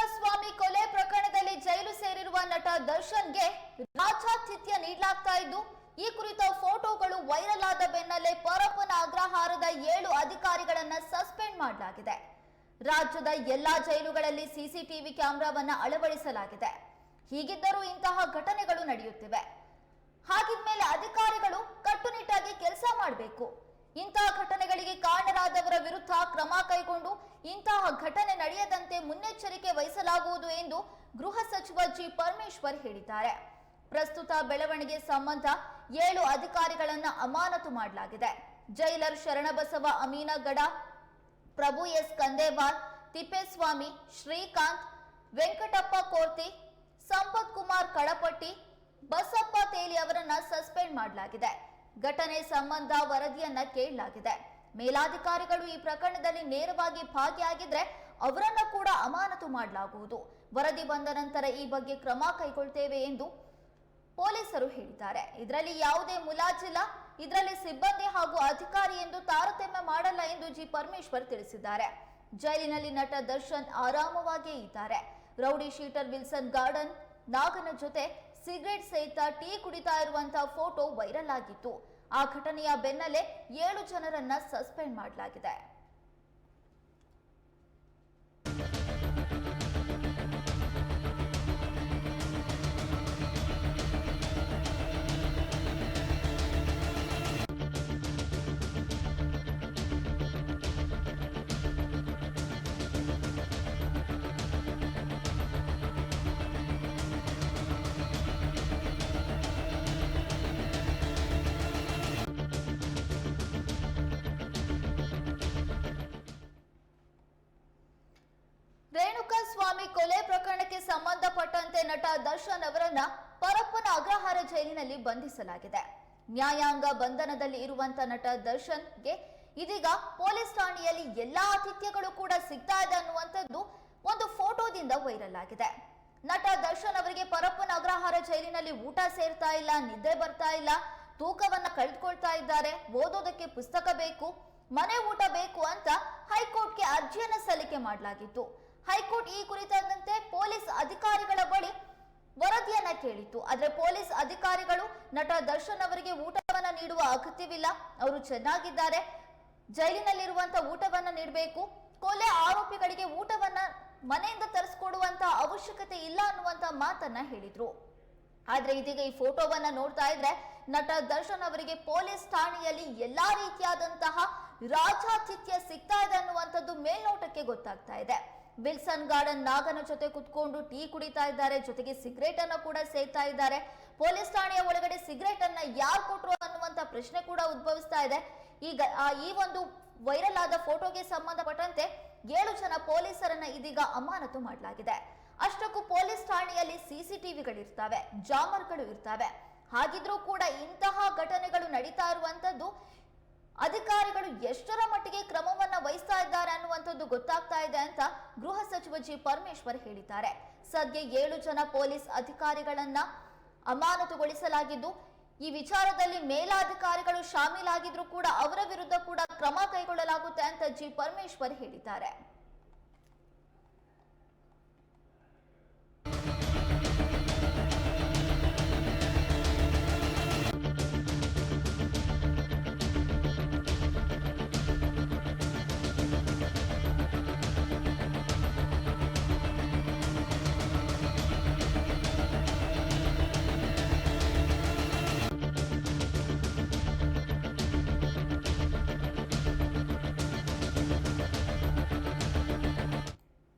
ಕುಮಾರಸ್ವಾಮಿ ಕೊಲೆ ಪ್ರಕರಣದಲ್ಲಿ ಜೈಲು ಸೇರಿರುವ ನಟ ದರ್ಶನ್ಗೆ ರಾಜಾತಿಥ್ಯ ನೀಡಲಾಗ್ತಾ ಇದ್ದು, ಈ ಕುರಿತ ಫೋಟೋಗಳು ವೈರಲ್ ಆದ ಬೆನ್ನಲ್ಲೇ ಪರಪ್ಪನ ಅಗ್ರಹಾರದ ಏಳು ಅಧಿಕಾರಿಗಳನ್ನ ಸಸ್ಪೆಂಡ್ ಮಾಡಲಾಗಿದೆ. ರಾಜ್ಯದ ಎಲ್ಲಾ ಜೈಲುಗಳಲ್ಲಿ ಸಿಸಿಟಿವಿ ಕ್ಯಾಮೆರಾವನ್ನ ಅಳವಡಿಸಲಾಗಿದೆ. ಹೀಗಿದ್ದರೂ ಇಂತಹ ಘಟನೆಗಳು ನಡೆಯುತ್ತಿವೆ. ಹಾಗಿದ್ಮೇಲೆ ಅಧಿಕಾರಿಗಳು ಕಟ್ಟುನಿಟ್ಟಾಗಿ ಕೆಲಸ ಮಾಡಬೇಕು. ಇಂತಹ ಘಟನೆಗಳಿಗೆ ಕಾರಣರಾದವರ ವಿರುದ್ಧ ಕ್ರಮ ಕೈಗೊಂಡು ಇಂತಹ ಘಟನೆ ನಡೆಯದಂತೆ ಮುನ್ನೆಚ್ಚರಿಕೆ ವಹಿಸಲಾಗುವುದು ಎಂದು ಗೃಹ ಸಚಿವ ಜಿ ಪರಮೇಶ್ವರ್ ಹೇಳಿದ್ದಾರೆ. ಪ್ರಸ್ತುತ ಬೆಳವಣಿಗೆ ಸಂಬಂಧ ಏಳು ಅಧಿಕಾರಿಗಳನ್ನ ಅಮಾನತು ಮಾಡಲಾಗಿದೆ. ಜೈಲರ್ ಶರಣಬಸವ ಅಮೀನಗಡ, ಪ್ರಭು ಎಸ್ ಕಂದೇವಾಲ್, ತಿಪ್ಪೇಸ್ವಾಮಿ, ಶ್ರೀಕಾಂತ್, ವೆಂಕಟಪ್ಪ ಕೋರ್ತಿ, ಸಂಪತ್ ಕುಮಾರ್ ಕಳಪಟ್ಟಿ, ಬಸಪ್ಪ ತೇಲಿ ಅವರನ್ನ ಸಸ್ಪೆಂಡ್ ಮಾಡಲಾಗಿದೆ. ಘಟನೆ ಸಂಬಂಧ ವರದಿಯನ್ನ ಕೇಳಲಾಗಿದೆ. ಮೇಲಾಧಿಕಾರಿಗಳು ಈ ಪ್ರಕರಣದಲ್ಲಿ ನೇರವಾಗಿ ಭಾಗಿಯಾಗಿದ್ರೆ ಅವರನ್ನ ಕೂಡ ಅಮಾನತು ಮಾಡಲಾಗುವುದು. ವರದಿ ಬಂದ ನಂತರ ಈ ಬಗ್ಗೆ ಕ್ರಮ ಕೈಗೊಳ್ತೇವೆ ಎಂದು ಪೊಲೀಸರು ಹೇಳಿದ್ದಾರೆ. ಇದರಲ್ಲಿ ಯಾವುದೇ ಮುಲಾಜಿಲ್ಲ, ಇದರಲ್ಲಿ ಸಿಬ್ಬಂದಿ ಹಾಗೂ ಅಧಿಕಾರಿ ಎಂದು ತಾರತಮ್ಯ ಮಾಡಲ್ಲ ಎಂದು ಜಿ ಪರಮೇಶ್ವರ್ ತಿಳಿಸಿದ್ದಾರೆ. ಜೈಲಿನಲ್ಲಿ ನಟ ದರ್ಶನ್ ಆರಾಮವಾಗಿಯೇ ಇದ್ದಾರೆ. ರೌಡಿ ಶೀಟರ್ ವಿಲ್ಸನ್ ಗಾರ್ಡನ್ ನಾಗನ ಜೊತೆ ಸಿಗರೆಟ್ ಸಹಿತ ಟೀ ಕುಡಿತಾ ಇರುವಂತಹ ಫೋಟೋ ವೈರಲ್ ಆಗಿತ್ತು. ಆ ಘಟನೆಯ ಬೆನ್ನಲ್ಲೇ ಏಳು ಜನರನ್ನ ಸಸ್ಪೆಂಡ್ ಮಾಡಲಾಗಿದೆ. ಕೊಲೆ ಪ್ರಕರಣಕ್ಕೆ ಸಂಬಂಧಪಟ್ಟಂತೆ ನಟ ದರ್ಶನ್ ಅವರನ್ನ ಪರಪ್ಪನ ಅಗ್ರಹಾರ ಜೈಲಿನಲ್ಲಿ ಬಂಧಿಸಲಾಗಿದೆ. ನ್ಯಾಯಾಂಗ ಬಂಧನದಲ್ಲಿ ಇರುವಂತ ನಟ ದರ್ಶನ್ಗೆ ಇದೀಗ ಪೊಲೀಸ್ ಠಾಣೆಯಲ್ಲಿ ಎಲ್ಲಾ ಆತಿಥ್ಯಗಳು ಕೂಡ ಸಿಗ್ತಾ ಇದೆ ಅನ್ನುವಂಥದ್ದು ಒಂದು ಫೋಟೋದಿಂದ ವೈರಲ್ ಆಗಿದೆ. ನಟ ದರ್ಶನ್ ಅವರಿಗೆ ಪರಪ್ಪನ ಅಗ್ರಹಾರ ಜೈಲಿನಲ್ಲಿ ಊಟ ಸೇರ್ತಾ ಇಲ್ಲ ನಿದ್ದೆ ಬರ್ತಾ ಇಲ್ಲ, ತೂಕವನ್ನ ಕಳೆದುಕೊಳ್ತಾ ಇದ್ದಾರೆ, ಓದೋದಕ್ಕೆ ಪುಸ್ತಕ ಬೇಕು, ಮನೆ ಊಟ ಬೇಕು ಅಂತ ಹೈಕೋರ್ಟ್ಗೆ ಅರ್ಜಿಯನ್ನು ಸಲ್ಲಿಕೆ ಮಾಡಲಾಗಿತ್ತು. ಹೈಕೋರ್ಟ್ ಈ ಕುರಿತಂತೆ ಪೊಲೀಸ್ ಅಧಿಕಾರಿಗಳ ಬಳಿ ವರದಿಯನ್ನ ಕೇಳಿತ್ತು. ಆದ್ರೆ ಪೊಲೀಸ್ ಅಧಿಕಾರಿಗಳು ನಟ ದರ್ಶನ್ ಅವರಿಗೆ ಊಟವನ್ನ ನೀಡುವ ಅಗತ್ಯವಿಲ್ಲ. ಅವರು ಚೆನ್ನಾಗಿದ್ದಾರೆ. ಜೈಲಿನಲ್ಲಿರುವಂತ ಊಟವನ್ನ ನೀಡಬೇಕು. ಕೊಲೆ ಆರೋಪಿಗಳಿಗೆ ಊಟವನ್ನ ಮನೆಯಿಂದ ತರಿಸ್ಕೊಡುವಂತ ಅವಶ್ಯಕತೆ ಇಲ್ಲ ಅನ್ನುವಂತ ಮಾತನ್ನ ಹೇಳಿದ್ರು. ಆದ್ರೆ ಇದೀಗ ಈ ಫೋಟೋವನ್ನ ನೋಡ್ತಾ ಇದ್ರೆ ನಟ ದರ್ಶನ್ ಅವರಿಗೆ ಪೊಲೀಸ್ ಠಾಣೆಯಲ್ಲಿ ಎಲ್ಲಾ ರೀತಿಯಾದಂತಹ ರಾಜಾತಿಥ್ಯ ಸಿಗ್ತಾ ಇದೆ ಅನ್ನುವಂಥದ್ದು ಮೇಲ್ನೋಟಕ್ಕೆ ಗೊತ್ತಾಗ್ತಾ ಇದೆ. ವಿಲ್ಸನ್ ಗಾರ್ಡನ್ ನಾಗನ ಜೊತೆ ಕುತ್ಕೊಂಡು ಟೀ ಕುಡಿತಾ ಇದ್ದಾರೆ. ಜೊತೆಗೆ ಸಿಗರೇಟ್ ಅನ್ನ ಕೂಡ ಸೇತಾ ಇದ್ದಾರೆ. ಪೊಲೀಸ್ ಠಾಣೆಯ ಒಳಗಡೆ ಸಿಗರೇಟ್ ಅನ್ನ ಯಾರು ಕೊಟ್ರು ಅನ್ನುವಂತ ಪ್ರಶ್ನೆ ಕೂಡ ಉದ್ಭವಿಸ್ತಾ ಇದೆ. ಈಗ ಈ ಒಂದು ವೈರಲ್ ಆದ ಫೋಟೋಗೆ ಸಂಬಂಧಪಟ್ಟಂತೆ ಏಳು ಜನ ಪೊಲೀಸರನ್ನ ಇದೀಗ ಅಮಾನತು ಮಾಡಲಾಗಿದೆ. ಅಷ್ಟಕ್ಕೂ ಪೊಲೀಸ್ ಠಾಣೆಯಲ್ಲಿ ಸಿಸಿಟಿವಿಗಳಿರ್ತವೆ ಜಾಮರ್ಗಳು ಇರ್ತವೆ. ಹಾಗಿದ್ರೂ ಕೂಡ ಇಂತಹ ಘಟನೆಗಳು ನಡೀತಾ ಇರುವಂತದ್ದು ಅಧಿಕಾರಿಗಳು ಎಷ್ಟರ ಮಟ್ಟಿಗೆ ವಹಿಸ್ತಾ ಇದ್ದಾರೆ ಗೊತ್ತಾಗ್ತಾ ಇದೆ ಅಂತ ಗೃಹ ಸಚಿವ ಜಿ ಪರಮೇಶ್ವರ್ ಹೇಳಿದ್ದಾರೆ. ಸದ್ಯ ಏಳು ಜನ ಪೊಲೀಸ್ ಅಧಿಕಾರಿಗಳನ್ನ ಅಮಾನತುಗೊಳಿಸಲಾಗಿದ್ದು, ಈ ವಿಚಾರದಲ್ಲಿ ಮೇಲಾಧಿಕಾರಿಗಳು ಶಾಮೀಲಾಗಿದ್ರು ಕೂಡ ಅವರ ವಿರುದ್ಧ ಕೂಡ ಕ್ರಮ ಕೈಗೊಳ್ಳಲಾಗುತ್ತೆ ಅಂತ ಜಿ ಪರಮೇಶ್ವರ್ ಹೇಳಿದ್ದಾರೆ.